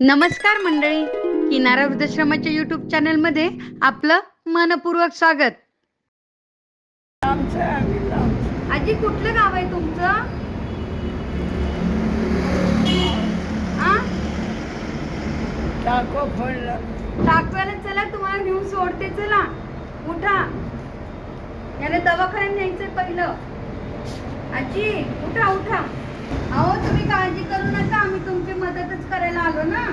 नमस्कार मंडळी. किनारा वृद्धाश्रमाच्या युट्यूब चॅनलमध्ये आपलं मनपूर्वक स्वागत. आजी कुठलं गाव आहे तुमचं? टाकव्याला टाकवायला चला तुम्हाला घेऊन सोडते चला. उठा. याने दवाखान्यात न्यायचं पहिलं. आजी उठा उठा. अहो तुम्ही काळजी करू नका आम्ही तुमची मदतच करायला आलो ना.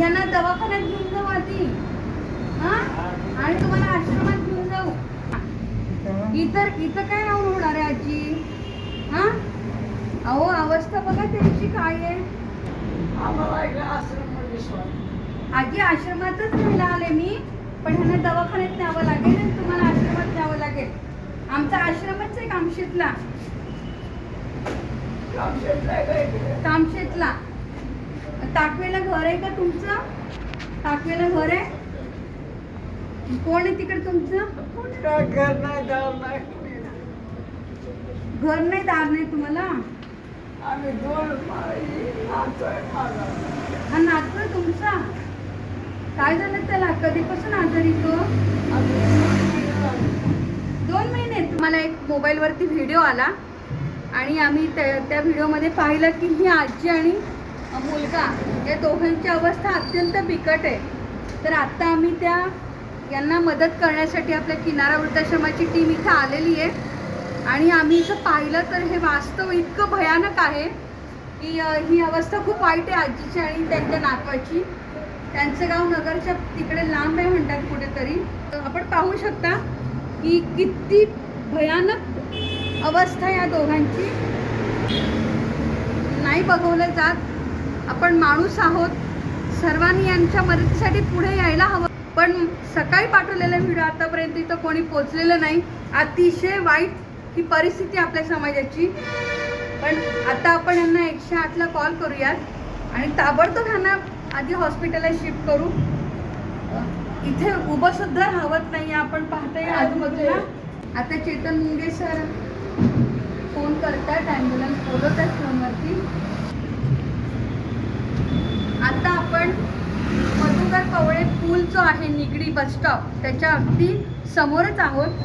यांना दवाखान्यात घेऊन जाऊ आधी. हा? आणि तुम्हाला आश्रमात घेऊन जाऊ. इतर इथं काय राहून होणार आहे आजी? हा? अहो अवस्था बघा त्यांची काय आहे. आजी आश्रमातच राहायला आले मी पण ह्यांना दवाखान्यात न्यावं लागेल आणि तुम्हाला आश्रमात न्यावं लागेल. आमचा आश्रमच आहे कामशेतला कामशेतला टाकवेला घर आहे का तुमचं? टाकवेला घर आहे? कोण आहे तिकडे तुमचं? घर नाही दार नाही. घर नाही दार नाही तुम्हाला? आम्ही दोन हा नातू तुमचा? काय झालं त्याला? कधीपासून आजारी तो? दोन महिने तुम्हाला एक मोबाईलवरती व्हिडिओ आला. आणि आम्ही त्या त्या व्हिडिओमध्ये पाहिलं की ही आजी आणि मुलगा या दोघांची अवस्था अत्यंत बिकट आहे. तर आत्ता आम्ही त्या यांना मदत करण्यासाठी आपल्या किनारा वृद्धाश्रमाची टीम इथं आलेली आहे. आणि आम्ही इथं पाहिलं तर हे वास्तव इतकं भयानक आहे की ही अवस्था खूप वाईट आहे आजीची आणि त्यांच्या नातवाची. त्यांचं गाव नगरच्या तिकडे लांब आहे म्हणतात कुठेतरी. तर आपण पाहू शकता की किती भयानक अवस्था या दोघांची नाही बघवलं जात. आपण माणूस आहोत. सर्वांनी यांच्या मदतीसाठी पुढे यायला हवं. पण सकाळी पाठवलेला व्हिडिओ आतापर्यंत इथं कोणी पोचलेलं नाही. अतिशय वाईट ही परिस्थिती आपल्या समाजाची. पण आता आपण यांना एकशे आठला कॉल करूयात. आणि ताबडतोब ह्यांना आधी हॉस्पिटलला शिफ्ट करू. इथे उभं सुद्धा राहत नाही आपण पाहतोय आजूबाजूला. आता चेतन मुंगे सर फोन करतात ॲम्ब्युलन्स बोलवतात फोनवरती आता आपण मधुकर कवळे पूल जो आहे निगडी बसस्टॉप त्याच्या अगदी समोरच आहोत.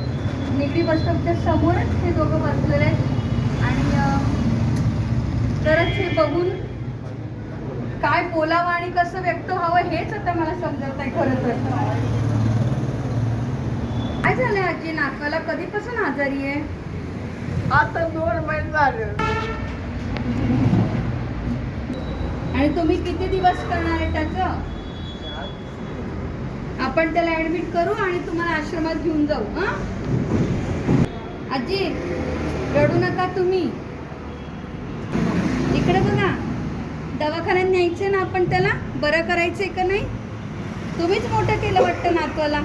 निगडी बसस्टॉपच्या समोरच हे दोघं बसलेले आहेत. आणि तरच हे बघून काय बोलावं आणि कसं व्यक्त व्हावं हेच आता मला समजत नाही खरं तर. काय झालंय आजी? नातवाला कधीपासून आजारी आहे? आता दोन महिने झाले. आणि तुम्ही किती दिवस करणार आहे त्याचं? आपण त्याला ऍडमिट करू आणि तुम्हाला आश्रमात घेऊन जाऊ हा? आजी रडू नका तुम्ही. इकडे बघा. दवाखान्यात न्यायचे ना आपण त्याला? बरं करायचंय का नाही? तुम्हीच मोठं केलं वाटतं नातवाला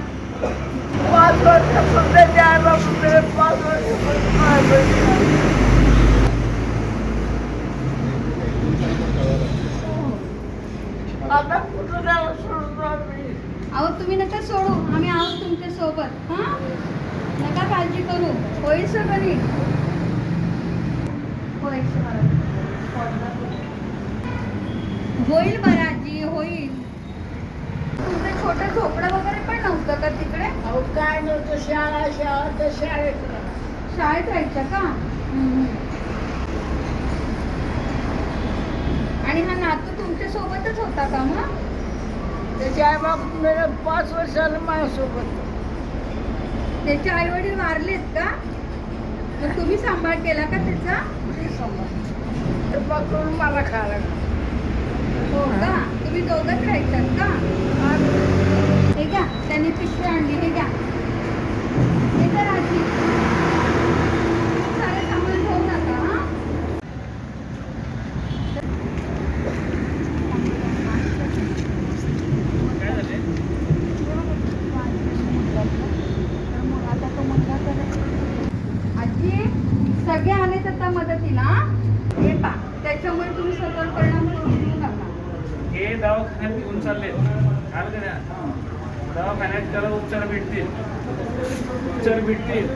पाच वर्षापासून द्यायला कुठे पाच वर्षापासून मारलं. आता कुठं त्याला सोडतो आम्ही अहो तुम्ही नका सोडू आम्ही आहोत तुमच्यासोबत हा नका काळजी करू होईल सगळं नीट हो, एकशे बारा. होईल बरं आजी होईल. तुमचं छोटं झोपडं वगैरे पण नव्हतं का तिकडे? अहो काय नव्हतं शाळा शाळा तर शाळेत राहा. शाळेत राहायच्या का? आणि हा नातू तुमच्या सोबतच होता का मग? त्याचे आई बाप मेले पाच वर्षाला माझ्यासोबत. त्याचे आई वडील वारलेत का? मग तुम्ही सांभाळ केला का त्याचा? ते पकडून मला खायला लागलं. हो. का तुम्ही दोघंच राहायच्यात का? हे घ्या त्यांनी पिशवी आणली हे घ्या. हे घ्या राजी सारे सामान ठेवू नका हा आजी सगळे आलेत आता मदतीला हा? हे पा त्याच्यामुळे तुम्ही स्वतःवर परिणाम करू देऊ नका हे दवाखान्यात घेऊन चालले दवाखान्यात त्याला उपचार भेटतील. उपचार भेटतील.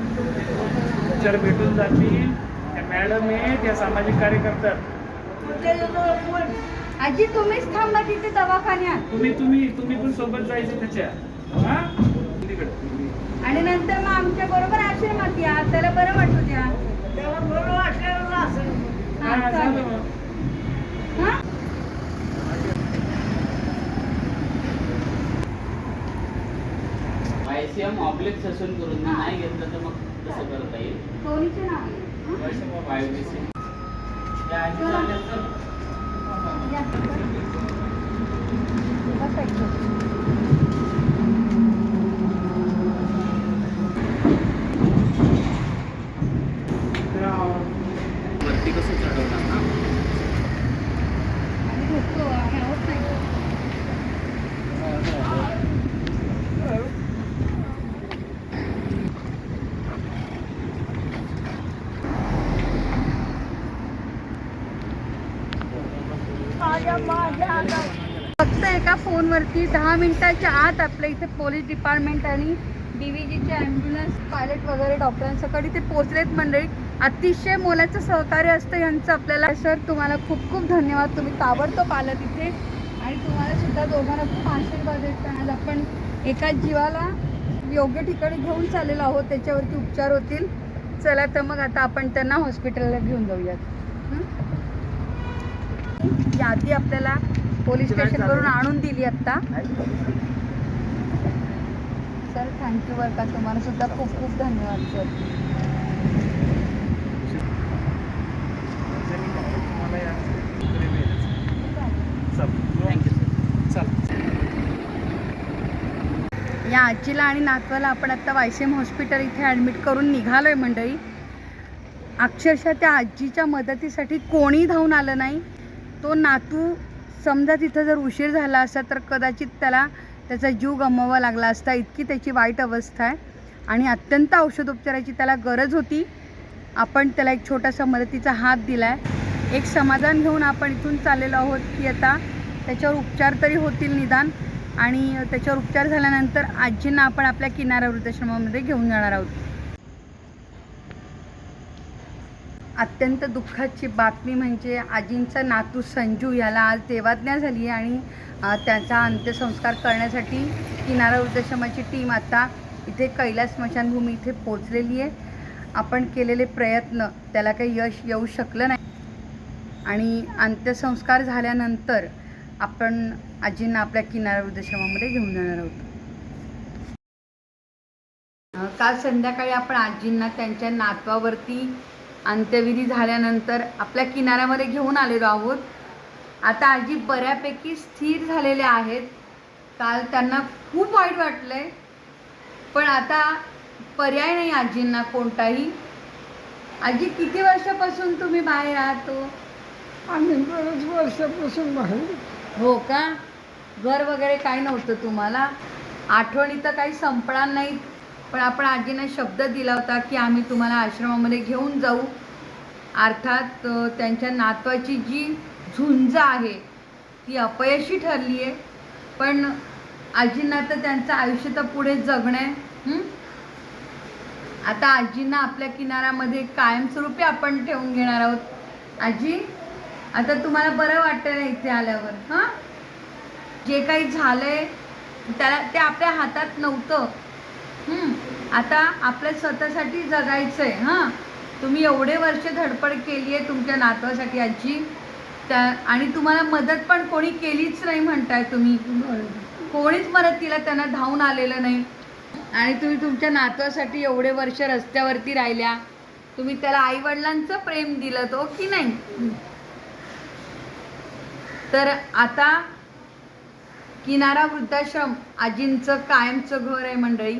उपचार भेटून जातील. त्या मॅडम आहे त्या सामाजिक कार्य करतात त्याच्याजवळ कोण आजी तुम्हीच थांबा तिथे दवाखान्यात. तुम्ही तुम्ही तुम्ही पण सोबत जायचे त्याच्या. हा? आणि नंतर मग आमच्या बरोबर आश्रमात या त्याला बरं वाटू द्या. त्याला बरं वाटलेलं असेल हा, हा, चालेल. झालं मग. हा? ऑब्लिक सेशन करून नाही घेतलं तर मग कसं करता येईल दोन्हीचे नाव आहे. हा? वैष्णव बायोडिसी त्या आधी चालेल तर या. बसायचं. वरती कसं चढवणार ना आम्ही झोपतो, आम्ही आहोत नाही. माझ्या माझ्या आता फक्त एका फोनवरती दहा मिनिटाच्या आत आपल्या इथे पोलीस डिपार्टमेंट आणि डी व्ही जीचे ॲम्ब्युलन्स पायलट वगैरे डॉक्टरांसकडे ते पोचलेत मंडळी. अतिशय मोलाचं सहकार्य असतं यांचं आपल्याला. सर तुम्हाला खूप खूप धन्यवाद. तुम्ही ताबडतोब आलं तिथे आणि तुम्हाला सुद्धा दोघांना खूप आशीर्वाद देत आज आपण एका जीवाला योग्य ठिकाणी घेऊन चाललेलो आहोत. त्याच्यावरती उपचार होतील. चला तर मग आता आपण त्यांना हॉस्पिटलला घेऊन जाऊयात. यादी आपल्याला पोलीस स्टेशनवरून आणून दिली आत्ता सर थँक्यू बरं का तुम्हाला सुद्धा खूप खूप धन्यवाद सर तुम्हाला या चल. थँक्यू सर चल. या आजीला आणि नातवाला आपण आत्ता वायसीएम हॉस्पिटल इथे ॲडमिट करून निघालो आहे मंडळी. अक्षरशः त्या आजीच्या मदतीसाठी कोणी धावून आलं नाही. तो नातू समजा तिथं जर उशीर झाला असता तर कदाचित त्याला त्याचा जीव गमवावा लागला असता. इतकी त्याची वाईट अवस्था आहे. आणि अत्यंत औषधोपचाराची त्याला गरज होती. आपण त्याला एक छोटासा मदतीचा हात दिला आहे एक समाधान घेऊन आपण इथून चाललेलो आहोत की आता त्याच्यावर उपचार तरी होतील निदान. आणि त्याच्यावर उपचार झाल्यानंतर आजींना आपण आपल्या किनारा वृद्धाश्रमामध्ये घेऊन जाणार आहोत. अत्यंत दुःखाची बातमी म्हणजे आजींचा नातू संजू याला आज देवाज्ञा झाली आहे आणि त्याचा अंत्यसंस्कार करण्यासाठी किनारा वृद्धाश्रमाची टीम आता इथे कैलास स्मशानभूमी इथे पोचलेली आहे. आपण केलेले प्रयत्न त्याला काही यश येऊ शकलं नाही. आणि अंत्यसंस्कार झाल्यानंतर आपण आजींना आपल्या किनारा वृद्धाश्रमामध्ये घेऊन जाणार आहोत. काल संध्याकाळी आपण आजींना त्यांच्या नातवावरती अंत्यविधी झाल्यानंतर आपल्या किनाऱ्यामध्ये घेऊन आलेलो आहोत. आता आजी बऱ्यापैकी स्थिर झालेल्या आहेत. काल त्यांना खूप वाईट वाटलंय. पण आता पर्याय नाही आजींना कोणताही. आजी किती वर्षापासून तुम्ही बाहेर राहतो आम्ही बरेच वर्षापासून बाहेर. हो का? घर वगैरे काही नव्हतं तुम्हाला? आठवणी तर काही संपणार नाहीत. पण आपण आजीने शब्द दिला होता की आम्ही तुम्हाला आश्रमामध्ये घेऊन जाऊ. अर्थात त्यांच्या नातवाची जी झुंज आहे ती अपयशी ठरली आहे. पण आजींना तर त्यांचं आयुष्य तर पुढे जगणं आहे. आता आजींना आपल्या किनाऱ्यामध्ये कायमस्वरूपी आपण ठेवून घेणार आहोत. आजी आता तुम्हाला बरं वाटतं ना इथे आल्यावर हां? जे काही झालंय त्याला ते आपल्या हातात नव्हतं. आता आपल्या स्वतःसाठी जगायचं आहे हां? तुम्ही एवढे वर्ष धडपड केली आहे तुमच्या नातवासाठी आजी. त्या आणि तुम्हाला मदत पण कोणी केलीच नाही म्हणताय तुम्ही. कोणीच मदतीला त्यांना धावून आलेलं नाही. आणि तुम्ही तुमच्या नातवासाठी एवढे वर्ष रस्त्यावरती राहिल्या. तुम्ही त्याला आईवडिलांचं प्रेम दिलं तो की नाही? तर आता किनारा वृद्धाश्रम आजींचं कायमचं घर आहे मंडळी.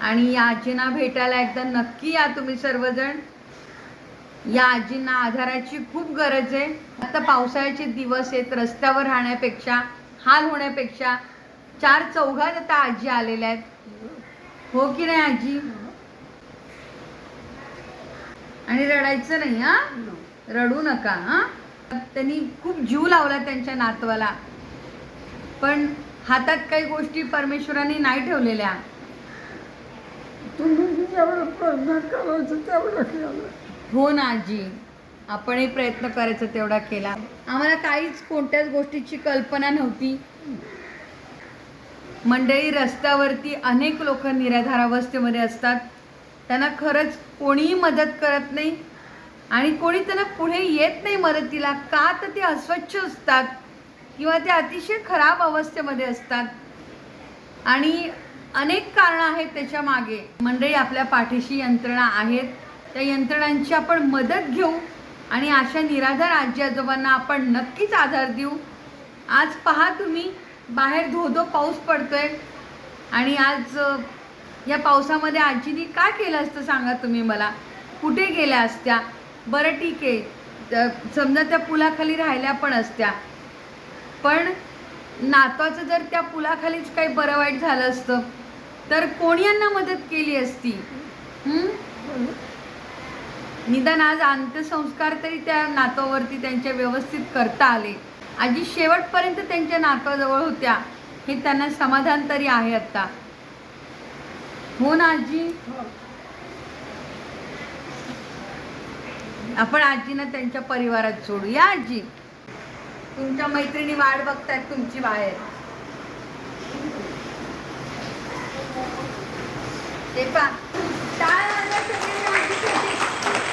आणि या आजींना भेटायला एकदा नक्की या तुम्ही सर्वजण. या आजींना आधाराची खूप गरज आहे. आता पावसाळ्याचे दिवस आहेत रस्त्यावर राहण्यापेक्षा हाल होण्यापेक्षा चार चौघात आता आजी आलेल्या आहेत. हो की नाही आजी? आणि रडायचं नाही हा? रडू नका हा? त्यांनी खूप जीव लावला त्यांच्या नातवाला. पण हातात काही गोष्टी परमेश्वराने नाही ठेवलेल्या. तुम्ही जेवढं प्रयत्न करायचं तेवढं केलं. हो ना आजी. आपणही प्रयत्न करायचा तेवढा केला. आम्हाला काहीच कोणत्याच गोष्टीची कल्पना नव्हती. मंडळी रस्त्यावरती अनेक लोक निराधार अवस्थेमध्ये असतात. त्यांना खरंच कोणीही मदत करत नाही आणि कोणी त्यांना पुढे येत नाही मदतीला. का तर ते अस्वच्छ असतात किंवा ते अतिशय खराब अवस्थेमध्ये असतात. आणि अनेक कारणं आहेत त्याच्यामागे. मंडळी आपल्या पाठीशी यंत्रणा आहेत. त्या यंत्रणांची आपण मदत घेऊ आणि अशा निराधार आजी आजोबांना आपण नक्कीच आधार देऊ. आज पहा तुम्ही बाहेर धो धो पाऊस पडतोय आणि आज या पावसामध्ये आजीनी काय केलं असतं सांगा तुम्ही मला? कुठे गेल्या असत्या? बरं ठीक आहे. समजा त्या पुलाखाली राहिल्या पण असत्या. पण नातवाचं जर त्या पुलाखालीच काही बरं वाईट झालं असतं तर कोणी यांना मदत केली असती? निदान आज अंत्यसंस्कार तरी त्या नातवावरती त्यांच्या व्यवस्थित करता आले. आजी शेवटपर्यंत त्यांच्या नातवाजवळ होत्या. हे त्यांना समाधान तरी आहे आता. हो ना आजी? आपण आजीना त्यांच्या परिवारात सोडू या आजी. तुमच्या मैत्रिणी वाट बघतायत तुमची बाहेर ते पा टाळ सगळ्यांना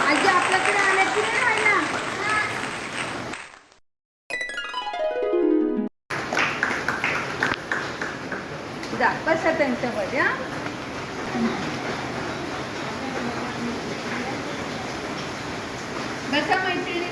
आजी आपल्याकडे आल्या की नाही राहिला जा बसा त्यांच्यामध्ये हा? बसा मैत्रिणी